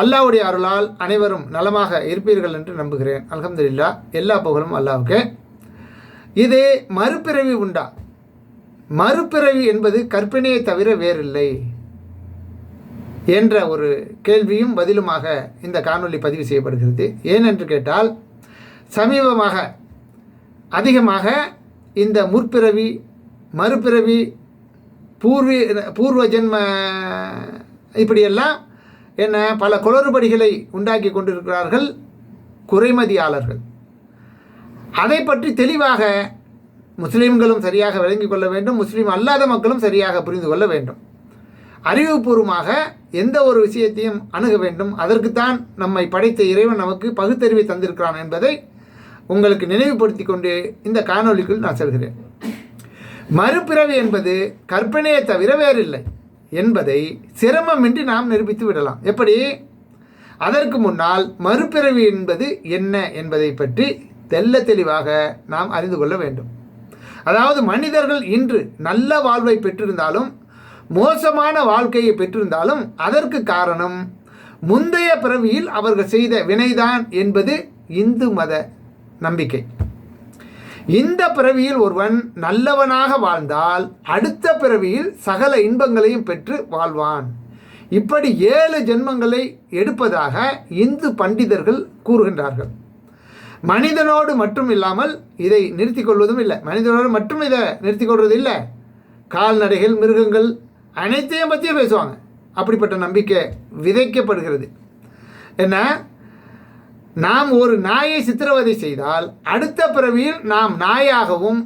அல்லாவுடைய அருளால் அனைவரும் நலமாக இருப்பீர்கள் என்று நம்புகிறேன். அல்ஹம்துலில்லா எல்லா புகழும் அல்லாவுக்கு. இது மறுபிறவி உண்டா? மறுபிறவி என்பது கற்பனையை தவிர வேறில்லை என்ற ஒரு கேள்வியும் பதிலுமாக இந்த காணொலி பதிவு செய்யப்படுகிறது. ஏனென்று கேட்டால் சமீபமாக அதிகமாக இந்த முற்பிறவி மறுபிறவி பூர்வீ பூர்வ ஜென்ம இப்படியெல்லாம் என்ன? பல குளறுபடிகளை உண்டாக்கி கொண்டிருக்கிறார்கள் குறைமதியாளர்கள். அதை பற்றி தெளிவாக முஸ்லீம்களும் சரியாக விளங்கிக் கொள்ள வேண்டும். முஸ்லீம் அல்லாத மக்களும் சரியாக புரிந்து கொள்ள வேண்டும். அறிவுபூர்வமாக எந்த ஒரு விஷயத்தையும் அணுக வேண்டும். அதற்குத்தான் நம்மை படைத்த இறைவன் நமக்கு பகுத்தறிவை தந்திருக்கிறான் என்பதை உங்களுக்கு நினைவுபடுத்தி கொண்டு இந்த காணொளிக்குள் நான் செல்கிறேன். மறுபிறவி என்பது கற்பனையை தவிர வேறில்லை. என்பதை சிரமமின்றி நாம் நிரூபித்து விடலாம். எப்படி? அதற்கு முன்னால் மறுபிறவி என்பது என்ன என்பதை பற்றி தெல்ல தெளிவாக நாம் அறிந்து கொள்ள வேண்டும். அதாவது மனிதர்கள் இன்று நல்ல வாழ்வை பெற்றிருந்தாலும் மோசமான வாழ்க்கையை பெற்றிருந்தாலும் அதற்கு காரணம் முந்தைய பிறவியில் அவர்கள் செய்த வினைதான் என்பது இந்து மத நம்பிக்கை. இந்த பிறவியில் ஒருவன் நல்லவனாக வாழ்ந்தால் அடுத்த பிறவியில் சகல இன்பங்களையும் பெற்று வாழ்வான். இப்படி ஏழு ஜென்மங்களை எடுப்பதாக இந்து பண்டிதர்கள் கூறுகின்றார்கள். மனிதனோடு மட்டும் இல்லாமல் இதை நிறுத்தி கொள்வதும் இல்லை. மனிதனோடு மட்டும் இதை நிறுத்தி கொள்வது இல்லை. கால்நடைகள் மிருகங்கள் அனைத்தையும் பற்றியும் பேசுவாங்க. அப்படிப்பட்ட நம்பிக்கை விதைக்கப்படுகிறது. என்ன? நாம் ஒரு நாயை சித்திரவதை செய்தால் அடுத்த பிறவியில் நாம் நாயாகவும்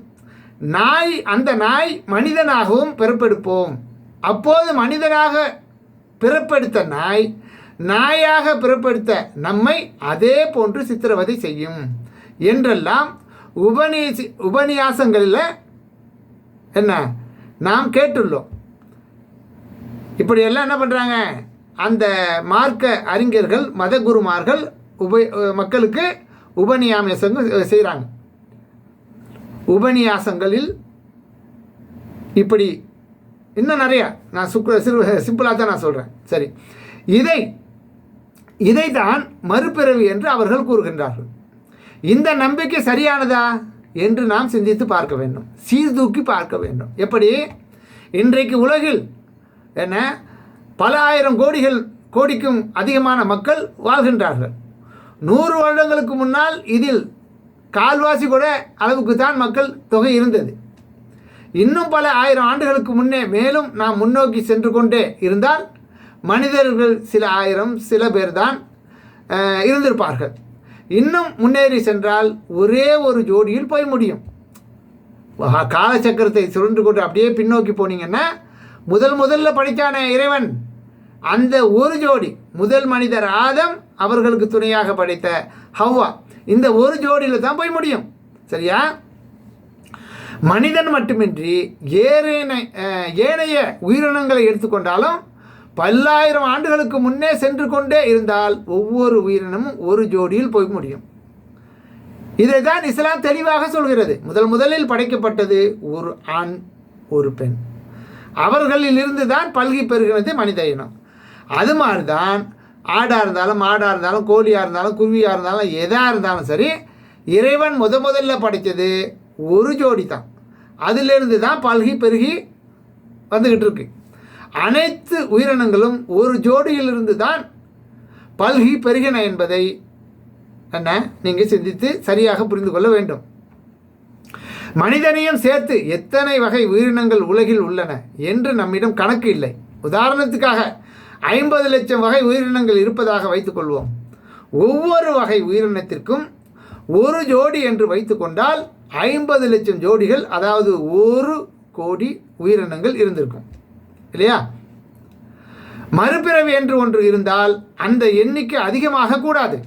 நாய் அந்த நாய் மனிதனாகவும் பிறப்பெடுப்போம். அப்போது மனிதனாக பிறப்பெடுத்த நாய் நாயாக பிறப்பெடுத்த நம்மை அதே போன்று சித்திரவதை செய்யும். என்றெல்லாம் உபநேசி உபநியாசங்களில் என்ன? நாம் கேட்டுள்ளோம். இப்படியெல்லாம் என்ன பண்ணுறாங்க அந்த மார்க்க அறிஞர்கள் மதகுருமார்கள் உப மக்களுக்கு உபநியாசங்கள் செய்கிறாங்க உபநியாசங்களில் இப்படி இன்னும் நிறையா. நான் சுக்கு சிறு சிம்பிளாக தான் நான் சொல்கிறேன் சரி. இதை இதைதான் மறுபிறவி என்று அவர்கள் கூறுகின்றார்கள். இந்த நம்பிக்கை சரியானதா என்று நாம் சிந்தித்து பார்க்க வேண்டும். சீர்தூக்கி பார்க்க வேண்டும். எப்படி? இன்றைக்கு உலகில் என்ன? பல ஆயிரம் கோடிகள் கோடிக்கும் அதிகமான மக்கள் வாழ்கின்றார்கள். நூறு வருடங்களுக்கு முன்னால் இதில் கால்வாசி கூட அளவுக்கு தான் மக்கள் தொகை இருந்தது. இன்னும் பல ஆயிரம் ஆண்டுகளுக்கு முன்னே மேலும் நாம் முன்னோக்கி சென்று கொண்டே இருந்தால் மனிதர்கள் சில ஆயிரம் சில பேர் தான் இருந்திருப்பார்கள். இன்னும் முன்னேறி சென்றால் ஒரே ஒரு ஜோடியில் போய் முடியும். காலச்சக்கரத்தை சுழன்று கொண்டு அப்படியே பின்னோக்கி போனீங்கன்னா முதல் முதல்ல படித்தானே இறைவன்? அந்த ஒரு ஜோடி முதல் மனிதர் ஆதம் அவர்களுக்கு துணையாக படைத்த ஹவ்வா. இந்த ஒரு ஜோடியில் தான் போய் முடியும். சரியா? மனிதன் மட்டுமின்றி ஏறேன ஏனைய உயிரினங்களை எடுத்துக்கொண்டாலும் பல்லாயிரம் ஆண்டுகளுக்கு முன்னே சென்று கொண்டே இருந்தால் ஒவ்வொரு உயிரினமும் ஒரு ஜோடியில் போய் முடியும். இதை தான் இஸ்லாம் தெளிவாக சொல்கிறது. முதல் முதலில் படைக்கப்பட்டது ஒரு ஆண் ஒரு பெண். அவர்களில் இருந்து தான் பல்கி பெறுகிறது மனித இனம். அது மாதிரி தான் ஆடாக இருந்தாலும் மாடாக இருந்தாலும் கோழியாக இருந்தாலும் குருவியாக இருந்தாலும் எதாக இருந்தாலும் சரி இறைவன் முத முதல்ல படைத்தது ஒரு ஜோடி தான் அதிலிருந்து தான் பல்கி பெருகி வந்துக்கிட்டு இருக்கு. அனைத்து உயிரினங்களும் ஒரு ஜோடியிலிருந்து தான் பல்கி பெருகின என்பதை என்ன நீங்கள் சிந்தித்து சரியாக புரிந்து கொள்ள வேண்டும். மனிதனையும் சேர்த்து எத்தனை வகை உயிரினங்கள் உலகில் உள்ளன என்று நம்மிடம் கணக்கு இல்லை. உதாரணத்துக்காக ஐம்பது லட்சம் வகை உயிரினங்கள் இருப்பதாக வைத்துக்கொள்வோம் ஒவ்வொரு வகை உயிரினத்திற்கும் ஒரு ஜோடி என்று வைத்துக்கொண்டால் ஐம்பது லட்சம் ஜோடிகள் அதாவது ஒரு கோடி உயிரினங்கள் இருந்திருக்கும். இல்லையா? மறுபிறவி என்று ஒன்று இருந்தால் அந்த எண்ணிக்கை அதிகமாக கூடாது.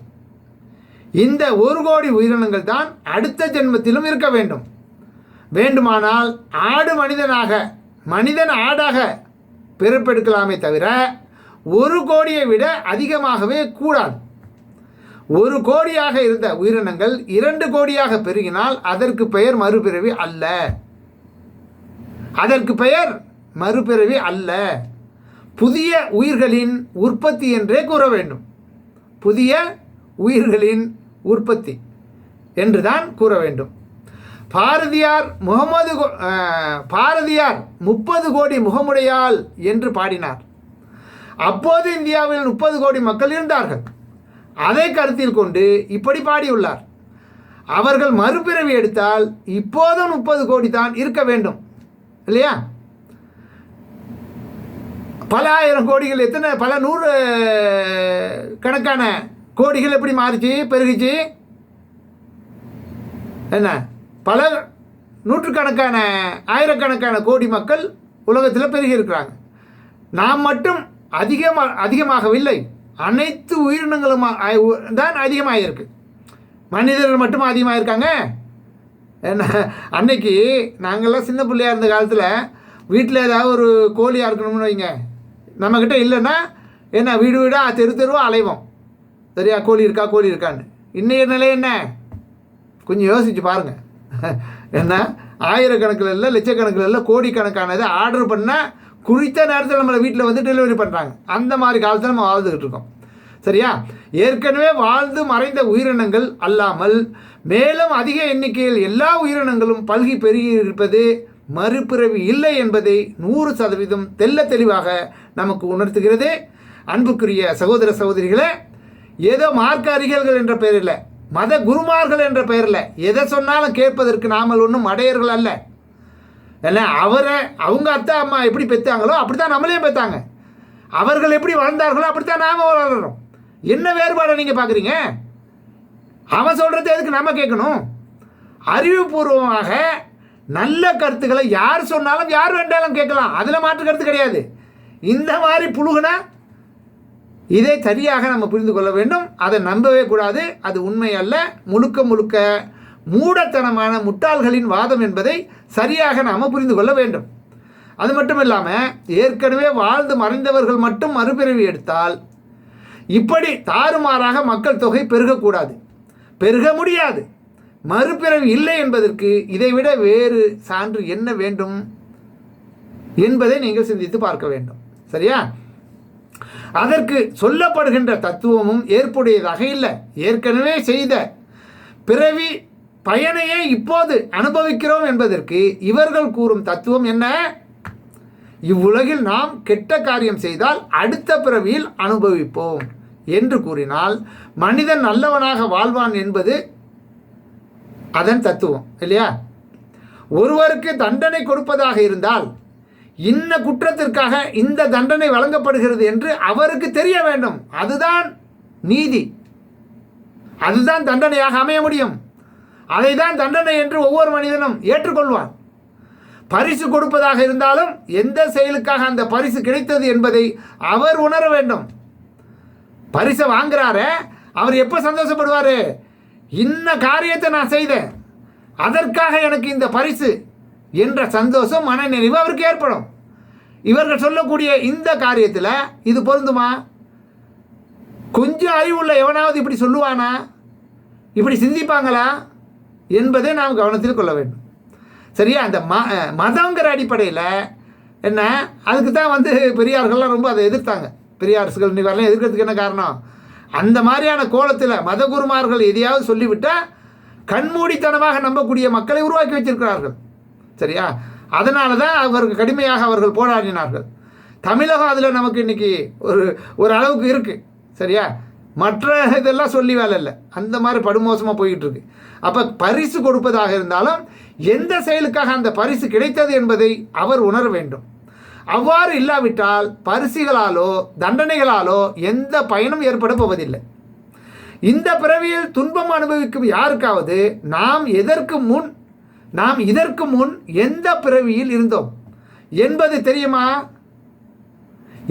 இந்த ஒரு கோடி உயிரினங்கள் தான் அடுத்த ஜென்மத்திலும் இருக்க வேண்டும். வேண்டுமானால் ஆடு மனிதனாக மனிதன் ஆடாக பிறப்பெடுக்கலாமே தவிர ஒரு கோடியை விட அதிகமாகவே கூடாது. ஒரு கோடியாக இருந்த உயிரினங்கள் இரண்டு கோடியாக பெருகினால் அதற்கு பெயர் மறுபிறவி அல்ல. அதற்கு பெயர் மறுபிறவி அல்ல. புதிய உயிர்களின் உற்பத்தி என்றே கூற வேண்டும். புதிய உயிர்களின் உற்பத்தி என்றுதான் கூற வேண்டும். பாரதியார் முகமது கோ- பாரதியார் முப்பது கோடி முகமுடையால் என்று பாடினார். அப்போது இந்தியாவில் முப்பது கோடி மக்கள் இருந்தார்கள். அதை கருத்தில் கொண்டு இப்படி பாடியுள்ளார். அவர்கள் மறுபிறவி எடுத்தால் இப்போதும் முப்பது கோடி தான் இருக்க வேண்டும். இல்லையா? பல ஆயிரம் கோடிகள் எத்தனை பல நூறு கணக்கான கோடிகள் எப்படி மாறிச்சு பெருகிச்சு? என்ன? பல நூற்றுக்கணக்கான ஆயிரக்கணக்கான கோடி மக்கள் உலகத்தில் பெருகி இருக்கிறாங்க. நாம் மட்டும் அதிகமாக அதிகமாகவில்லை. அனைத்து உயிரினங்களும் தான் அதிகமாகிருக்கு மனிதர்கள் மட்டும் அதிகமாக இருக்காங்க என்ன அன்னைக்கு நாங்கள்லாம் சின்ன பிள்ளையா இருந்த காலத்தில் வீட்டில் ஏதாவது ஒரு கோழியாக இருக்கணும்னு வைங்க. நம்மக்கிட்ட இல்லைன்னா என்ன வீடு வீடாக தெரு தெருவாக அலைவோம். சரியா கோழி இருக்கா கோழி இருக்கான்னு. இன்றைய நிலை என்ன? கொஞ்சம் யோசிச்சு பாருங்கள் என்ன ஆயிரக்கணக்கில் இல்லை லட்சக்கணக்கில் இல்லை கோடிக்கணக்கானது ஆர்டர் பண்ணால் குறித்த நேரத்தில் நம்மளை வீட்டில் வந்து டெலிவரி பண்ணுறாங்க அந்த மாதிரி காலத்தில் நம்ம வாழ்ந்துக்கிட்டு இருக்கோம். சரியா? ஏற்கனவே வாழ்ந்து மறைந்த உயிரினங்கள் அல்லாமல் மேலும் அதிக எண்ணிக்கையில் எல்லா உயிரினங்களும் பல்கி பெருகி இருப்பது மறுபிறவி இல்லை என்பதை நூறு சதவீதம் தெள்ள தெளிவாக நமக்கு உணர்த்துகிறது அன்புக்குரிய சகோதர சகோதரிகளே ஏதோ மார்க்க அறிஞர்கள் என்ற பெயரில் மத குருமார்கள் என்ற பெயரில் எதை சொன்னாலும் கேட்பதற்கு நாமல் ஒன்றும் அடையர்கள் அல்ல. இல்லை அவரை அவங்க அத்தா அம்மா எப்படி பெற்றாங்களோ அப்படி தான் நம்மளையும் பெற்றாங்க அவர்கள் எப்படி வளர்ந்தார்களோ அப்படித்தான் நாம் வளர்கிறோம் என்ன வேறுபாடை நீங்கள் பார்க்குறீங்க? அவன் சொல்கிறது எதுக்கு நம்ம கேட்கணும்? அறிவுபூர்வமாக நல்ல கருத்துக்களை யார் சொன்னாலும் யார் வேண்டாலும் கேட்கலாம். அதில் மாற்று கருத்து கிடையாது. இந்த மாதிரி புழுகுனா இதை சரியாக நம்ம புரிந்து கொள்ள வேண்டும். அதை நம்பவே கூடாது. அது உண்மை அல்ல. முழுக்க முழுக்க மூடத்தனமான முட்டாள்களின் வாதம் என்பதை சரியாக நாம் புரிந்து கொள்ள வேண்டும். அது மட்டும் இல்லாமல் ஏற்கனவே வாழ்ந்து மறைந்தவர்கள் மட்டும் மறுபிறவி எடுத்தால் இப்படி தாறுமாறாக மக்கள் தொகை பெருகக்கூடாது. பெருக முடியாது. மறுபிறவி இல்லை என்பதற்கு இதைவிட வேறு சான்று என்ன வேண்டும் என்பதை நீங்கள் சிந்தித்து பார்க்க வேண்டும். சரியா? அதற்கு சொல்லப்படுகின்ற தத்துவமும் ஏற்புடையதாக இல்லை. ஏற்கனவே செய்த பிறவி பயனையே இப்போது அனுபவிக்கிறோம் என்பதற்கு இவர்கள் கூறும் தத்துவம் என்ன? இவ்வுலகில் நாம் கெட்ட காரியம் செய்தால் அடுத்த பிறவியில் அனுபவிப்போம் என்று கூறினால் மனிதன் நல்லவனாக வாழ்வான் என்பது அதன் தத்துவம் இல்லையா? ஒருவருக்கு தண்டனை கொடுப்பதாக இருந்தால் இன்ன குற்றத்திற்காக இந்த தண்டனை வழங்கப்படுகிறது என்று அவருக்கு தெரிய வேண்டும். அதுதான் நீதி. அதுதான் தண்டனையாக அமைய முடியும். அதை தான் தண்டனை என்று ஒவ்வொரு மனிதனும் ஏற்றுக்கொள்வான். பரிசு கொடுப்பதாக இருந்தாலும் எந்த செயலுக்காக அந்த பரிசு கிடைத்தது என்பதை அவர் உணர வேண்டும். பரிசை வாங்குறாரே அவர் எப்போ சந்தோஷப்படுவார்? இன்ன காரியத்தை நான் செய்தேன். அதற்காக எனக்கு இந்த பரிசு என்ற சந்தோஷம் மனநிறைவு அவருக்கு ஏற்படும். இவர்கள் சொல்லக்கூடிய இந்த காரியத்தில் இது பொருந்துமா? கொஞ்சம் அறிவுள்ள எவனாவது இப்படி சொல்லுவானா? இப்படி சிந்திப்பாங்களா? என்பதை நாம் கவனத்தில் கொள்ள வேண்டும். சரியா? அந்த ம மதங்கிற அடிப்படையில் என்ன? அதுக்கு தான் வந்து பெரியார்கள்லாம் ரொம்ப அதை எதிர்த்தாங்க. பெரியாரசுகள் இன்னைக்கு எதிர்க்கிறதுக்கு என்ன காரணம்? அந்த மாதிரியான கோலத்தில் மதகுருமார்கள் எதையாவது சொல்லிவிட்டால் கண்மூடித்தனமாக நம்பக்கூடிய மக்களை உருவாக்கி வச்சிருக்கிறார்கள். சரியா? அதனால தான் அவர்கள் கடுமையாக அவர்கள் போராடினார்கள். தமிழகம் அதில் நமக்கு இன்னைக்கு ஒரு ஒரு அளவுக்கு இருக்குது சரியா? மற்ற இதெல்லாம் சொல்லி வேலை இல்லை. அந்த மாதிரி படுமோசமாக போய்கிட்டு இருக்கு. அப்போ பரிசு கொடுப்பதாக இருந்தாலும் எந்த செயலுக்காக அந்த பரிசு கிடைத்தது என்பதை அவர் உணர வேண்டும். அவ்வாறு இல்லாவிட்டால் பரிசுகளாலோ தண்டனைகளாலோ எந்த பயனும் ஏற்பட போவதில்லை. இந்த பிறவியில் துன்பம் அனுபவிக்கும் யாருக்காவது நாம் எதற்கு முன் நாம் இதற்கு முன் எந்த பிறவியில் இருந்தோம் என்பது தெரியுமா?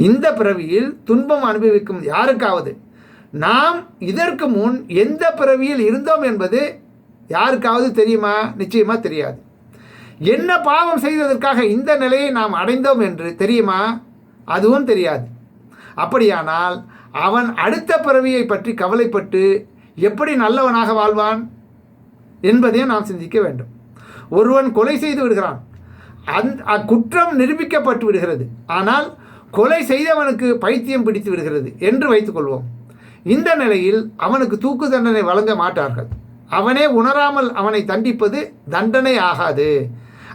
இந்த பிறவியில் துன்பம் அனுபவிக்கும் யாருக்காவது நாம் இதற்கு முன் எந்த பிறவியில் இருந்தோம் என்பது யாருக்காவது தெரியுமா? நிச்சயமாக தெரியாது. என்ன பாவம் செய்ததற்காக இந்த நிலையை நாம் அடைந்தோம் என்று தெரியுமா? அதுவும் தெரியாது. அப்படியானால் அவன் அடுத்த பிறவியை பற்றி கவலைப்பட்டு எப்படி நல்லவனாக வாழ்வான் என்பதையும் நாம் சிந்திக்க வேண்டும். ஒருவன் கொலை செய்து விடுகிறான். அந் அக்குற்றம் நிரூபிக்கப்பட்டு விடுகிறது. ஆனால் கொலை செய்தவனுக்கு பைத்தியம் பிடித்து விடுகிறது என்று வைத்துக்கொள்வோம். இந்த நிலையில் அவனுக்கு தூக்கு தண்டனை வழங்க மாட்டார்கள். அவனே உணராமல் அவனை தண்டிப்பது தண்டனை ஆகாது.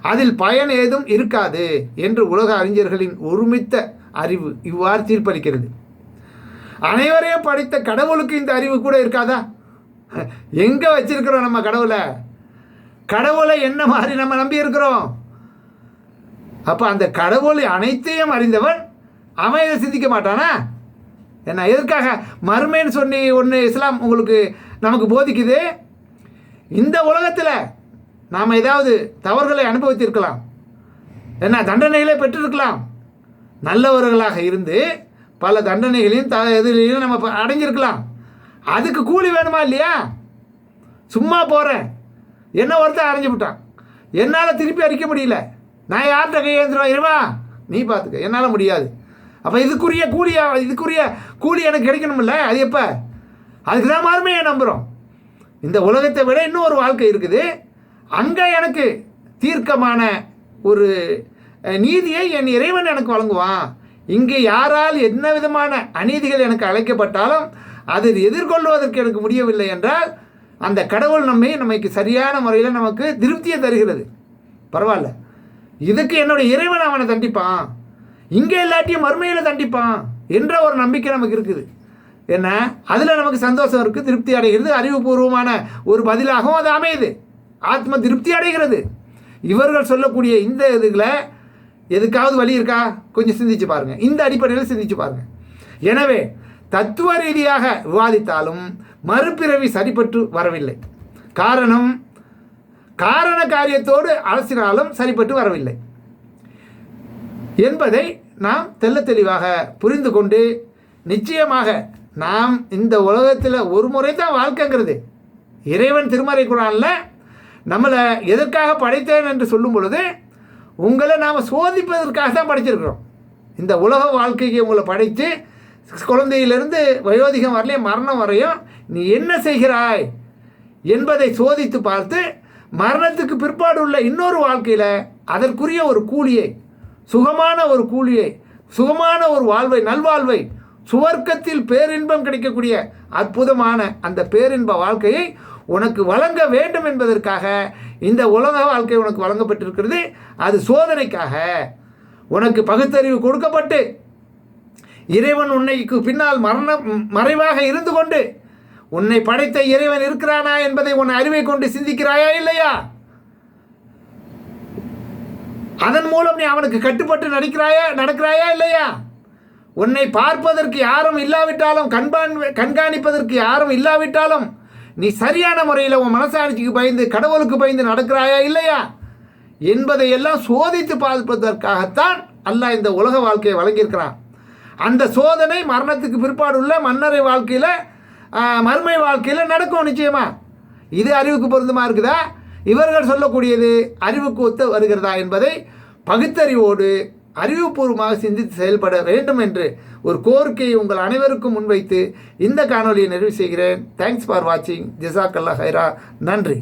அதில் பயன் ஏதும் இருக்காது என்று உலக அறிஞர்களின் ஒருமித்த அறிவு இவ்வாறு தீர்ப்பளிக்கிறது. அனைவரையும் படித்த கடவுளுக்கு இந்த அறிவு கூட இருக்காதா? எங்கே வச்சிருக்கிறோம் நம்ம கடவுளை? கடவுளை என்ன மாதிரி நம்ம நம்பி இருக்கிறோம் அப்போ அந்த கடவுளை அனைத்தையும் அறிந்தவன் அவன் இதை சிந்திக்க மாட்டானா? என்ன எதற்காக? மருமைன்னு சொல்லி ஒன்று இஸ்லாம் உங்களுக்கு நமக்கு போதிக்குது? இந்த உலகத்தில் நாம் ஏதாவது தவறுகளை அனுபவித்திருக்கலாம். என்ன தண்டனைகளை பெற்றிருக்கலாம். நல்லவர்களாக இருந்து பல தண்டனைகளையும் த இதுலையும் நம்ம அடைஞ்சிருக்கலாம். அதுக்கு கூலி வேணுமா இல்லையா? சும்மா போகிறேன் என்ன ஒருத்தர் அடைஞ்சு விட்டான். என்னால் திருப்பி அடிக்க முடியல. நான் யார்கிட்ட கையேந்திரம் இருவா நீ பார்த்துக்க என்னால் முடியாது. அப்போ இதுக்குரிய கூலியா இதுக்குரிய கூலி எனக்கு கிடைக்கணும்ல? அது எப்போ? அதுக்கு தான் மறுமையை நம்புகிறோம் இந்த உலகத்தை விட இன்னும் ஒரு வாழ்க்கை இருக்குது. அங்கே எனக்கு தீர்க்கமான ஒரு நீதியை என் இறைவன் எனக்கு வழங்குவான். இங்கே யாரால் என்ன விதமான அநீதிகள் எனக்கு அழைக்கப்பட்டாலும் அதை எதிர்கொள்வதற்கு எனக்கு முடியவில்லை என்றால் அந்த கடவுள் நம்மை நமக்கு சரியான முறையில் நமக்கு திருப்தியை தருகிறது. பரவாயில்ல. இதுக்கு என்னுடைய இறைவன் அவனை தண்டிப்பான். இங்கே இல்லாட்டியும் மறுமையில் தண்டிப்பான் என்ற ஒரு நம்பிக்கை நமக்கு இருக்குது. என்ன? அதில் நமக்கு சந்தோஷம் இருக்குது திருப்தி அடைகிறது அறிவுபூர்வமான ஒரு பதிலாகவும் அது அமையுது. ஆத்ம திருப்தி அடைகிறது. இவர்கள் சொல்லக்கூடிய இந்த இதுகளை எதுக்காவது வழி இருக்கா? கொஞ்சம் சிந்திச்சு பாருங்கள் இந்த அடிப்படையில் சிந்திச்சு பாருங்கள் எனவே தத்துவ ரீதியாக விவாதித்தாலும் மறுபிறவி சரிப்பட்டு வரவில்லை. காரணம் காரண காரியத்தோடு அலசினாலும் சரிப்பட்டு வரவில்லை. என்பதை நாம் தெல்ல தெளிவாக புரிந்து கொண்டு நிச்சயமாக நாம் இந்த உலகத்தில் ஒரு முறை தான் வாழ்க்கைங்கிறது. இறைவன் திருமறை குரானில் நம்மளை எதற்காக படைத்தேன் என்று சொல்லும் பொழுது உங்களை நாம் சோதிப்பதற்காக தான் படைச்சிருக்கிறோம். இந்த உலக வாழ்க்கைக்கு உங்களை படைத்து குழந்தையிலிருந்து வயோதிகம் வரலையும் மரணம் வரையும் நீ என்ன செய்கிறாய் என்பதை சோதித்து பார்த்து மரணத்துக்கு பிற்பாடு உள்ள இன்னொரு வாழ்க்கையில் அதற்குரிய ஒரு கூலியை சுகமான ஒரு கூலியை சுகமான ஒரு வாழ்வை நல்வாழ்வை சுவர்க்கத்தில் பேரின்பம் கிடைக்கக்கூடிய அற்புதமான அந்த பேரின்ப வாழ்க்கையை உனக்கு வழங்க வேண்டும் என்பதற்காக இந்த உலக வாழ்க்கை உனக்கு வழங்கப்பட்டிருக்கிறது. அது சோதனைக்காக. உனக்கு பகுத்தறிவு கொடுக்கப்பட்டு இறைவன் உன்னைக்கு பின்னால் மரணம் மறைவாக இருந்து கொண்டு உன்னை படைத்த இறைவன் இருக்கிறானா என்பதை உன் அறிவை கொண்டு சிந்திக்கிறாயா இல்லையா? அதன் மூலம் நீ அவனுக்கு கட்டுப்பட்டு நடிக்கிறாயா நடக்கிறாயா இல்லையா? உன்னை பார்ப்பதற்கு யாரும் இல்லாவிட்டாலும் கண்பான் கண்காணிப்பதற்கு யாரும் இல்லாவிட்டாலும் நீ சரியான முறையில் உன் மனசாட்சிக்கு பயந்து கடவுளுக்கு பயந்து நடக்கிறாயா இல்லையா? என்பதை எல்லாம் சோதித்து பார்ப்பதற்காகத்தான் அல்லாஹ் இந்த உலக வாழ்க்கையை வழங்கியிருக்கிறான். அந்த சோதனை மரணத்துக்கு பிற்பாடு உள்ள மன்னரை வாழ்க்கையில் மறுமை வாழ்க்கையில் நடக்கும் நிச்சயமா? இது அறிவுக்கு பொருந்தமாக இருக்குதா? இவர்கள் சொல்லக்கூடியது அறிவுக்கு ஒத்து வருகிறதா என்பதை பகுத்தறிவோடு அறிவுபூர்வமாக சிந்தித்து செயல்பட வேண்டும் என்று ஒரு கோரிக்கையை உங்கள் அனைவருக்கும் முன்வைத்து இந்த காணொலியை நிறைவு செய்கிறேன். தேங்க்ஸ் ஃபார் வாட்சிங் ஜிசாக்கல்லா ஹைரா. நன்றி.